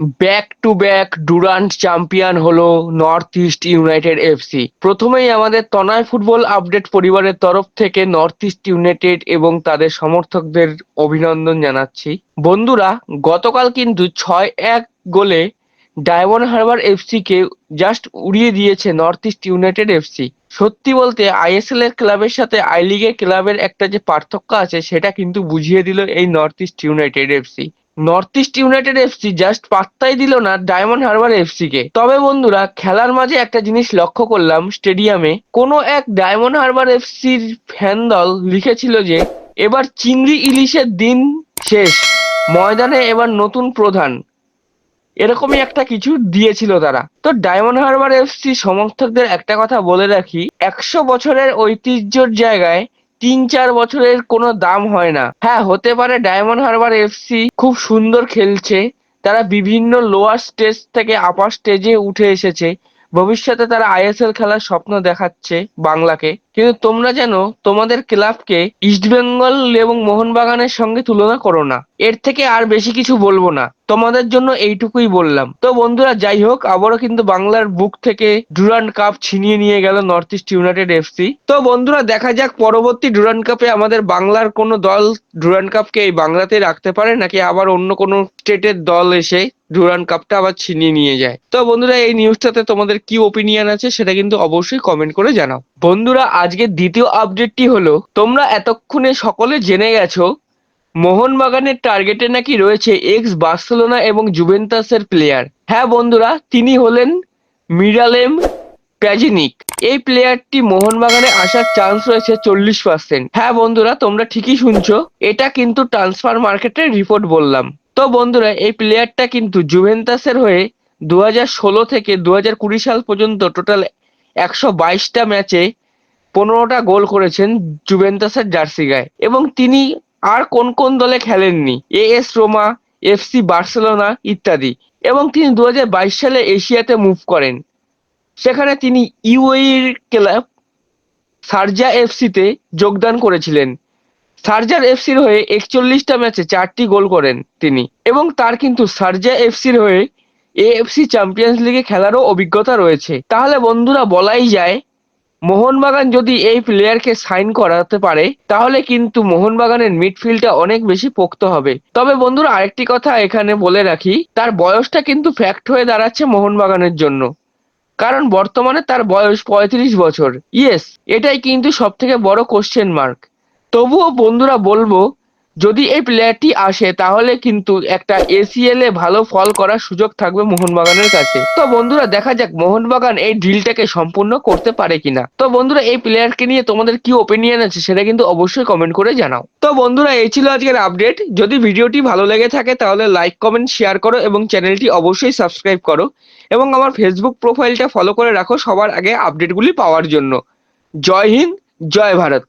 Back to back Durand champion হলো north east United FC প্রথমেই আমাদের তনয় ফুটবল আপডেট পরিবারের তরফ থেকে নর্থ ইস্ট ইউনাইটেড এবং তাদের সমর্থকদের অভিনন্দন জানাচ্ছি। বন্ধুরা, গতকাল কিন্তু ছয় এক গোলে ডায়মন্ড হারবার এফসি কে জাস্ট উড়িয়ে দিয়েছে নর্থ ইস্ট ইউনাইটেড এফসি। সত্যি বলতে, আইএসএল এর ক্লাবের সাথে আই লিগের ক্লাবের একটা যে পার্থক্য আছে, সেটা কিন্তু বুঝিয়ে দিল এই North East United FC. North East United FC just পাত্তাই দিল না ডায়মন্ড হারবার এফসি কে তবে বন্ধুরা, খেলার মাঝে একটা জিনিস লক্ষ্য করলাম স্টেডিয়ামে, কোনো এক ডায়মন্ড হারবার এফসির ফ্যান দল লিখেছিল যে, এবার চিংড়ি ইলিশের দিন শেষ। ময়দানে এবার নতুন প্রধান। এরকমই একটা কিছু দিয়েছিল তারা। তো ডায়মন্ড হারবার এফসি সমর্থকদের একটা কথা বলে রাখি, একশো বছরের ঐতিহ্যর জায়গায় তিন চার বছরের কোনো দাম হয় না। হ্যাঁ হতে পারে ডায়মন্ড হারবার এফসি খুব সুন্দর খেলছে, তারা বিভিন্ন লোয়ার স্টেজ থেকে আপার স্টেজে উঠে এসেছে ভবিষ্যতে তারা আইএসএল খেলার স্বপ্ন দেখাচ্ছে বাংলাকে। কিন্তু তোমরা যেন তোমাদের ক্লাবকে ইস্টবেঙ্গল এবং মোহনবাগানের সঙ্গে তুলনা করো না। এর থেকে আর বেশি কিছু বলব না। তোমাদের জন্য এইটুকুই বললাম। তো বন্ধুরা, যাই হোক, আবারও কিন্তু বাংলার বুক থেকে ডুরান্ড কাপ ছিনিয়ে নিয়ে গেল নর্থ ইস্ট ইউনাইটেড এফসি তো বন্ধুরা, দেখা যাক পরবর্তী ডুরান্ড কাপে আমাদের বাংলার কোনো দল ডুরান্ড কাপকে এই বাংলাতে রাখতে পারে, নাকি আবার অন্য কোনো স্টেটের দল এসে ডুরান্ড কাপটা আবার ছিনিয়ে নিয়ে যায়। তো বন্ধুরা, এই নিউজটাতে তোমাদের কি ওপিনিয়ন আছে সেটা কিন্তু অবশ্যই কমেন্ট করে জানাও। বন্ধুরা আজকের দ্বিতীয় আপডেটটি হলো, তোমরা এতক্ষণে সকলে জেনে গেছো, মোহনবাগানের টার্গেটে নাকি রয়েছে এক্স বার্সেলোনা এবং জুভেন্টাসের প্লেয়ার হ্যাঁ বন্ধুরা, তিনি হলেন মিরালেম প্যাজিনিক। এই প্লেয়ারটি মোহনবাগানে আসার চান্স রয়েছে চল্লিশ পার্সেন্ট হ্যাঁ বন্ধুরা, তোমরা ঠিকই শুনছো, এটা কিন্তু ট্রান্সফার মার্কেটের রিপোর্ট বললাম। তো বন্ধুরা, এই প্লেয়ারটা কিন্তু জুভেন্টাসের হয়ে দু ষোলো থেকে দু কুড়ি সাল পর্যন্ত টোটাল একশো বাইশটা ম্যাচে পনেরোটা গোল করেছেন জুভেন্টাসের জার্সি গায়ে। এবং তিনি আর কোন কোন দলে খেলেননি? এএস রোমা এফসি বার্সেলোনা ইত্যাদি। এবং তিনি দু হাজার বাইশ সালে এশিয়াতে মুভ করেন। সেখানে তিনি ইউএইর ক্লাব সার্জা এফসিতে যোগদান করেছিলেন। সার্জার এফসির হয়ে একচল্লিশটা ম্যাচে চারটি গোল করেন তিনি। এবং তার কিন্তু সার্জা এফসির হয়ে এএফসি চ্যাম্পিয়ন্স লিগে খেলারও অভিজ্ঞতা রয়েছে। তাহলে বন্ধুরা, বলাই যায়, মোহনবাগান যদি এই প্লেয়ারকে সাইন করাতে পারে, তাহলে কিন্তু মোহনবাগানের মিডফিল্ডটা অনেক বেশি পোক্ত হবে। তবে বন্ধুরা, আরেকটি কথা এখানে বলে রাখি, তার বয়সটা কিন্তু ফ্যাক্ট হয়ে দাঁড়াচ্ছে মোহনবাগানের জন্য। কারণ বর্তমানে তার বয়স পঁয়ত্রিশ বছর। ইয়েস এটাই কিন্তু সব থেকে বড় কোশ্চেন মার্ক তবুও বন্ধুরা বলব, যদি এই প্লেয়ারটি আসে, তাহলে কিন্তু একটা এসিএল এ ভালো ফল করার সুযোগ থাকবে মোহনবাগানের কাছে। তো বন্ধুরা, দেখা যাক মোহনবাগান এই ডিলটাকে সম্পূর্ণ করতে পারে কিনা। তো বন্ধুরা, এই প্লেয়ারকে নিয়ে তোমাদের কি ওপিনিয়ন আছে সেটা কিন্তু অবশ্যই কমেন্ট করে জানাও। তো বন্ধুরা, এই ছিল আজকের আপডেট যদি ভিডিওটি ভালো লেগে থাকে, তাহলে লাইক কমেন্ট শেয়ার করো এবং চ্যানেলটি অবশ্যই সাবস্ক্রাইব করো এবং আমার ফেসবুক প্রোফাইলটা ফলো করে রাখো সবার আগে আপডেটগুলি পাওয়ার জন্য। জয় হিন্দ, জয় ভারত।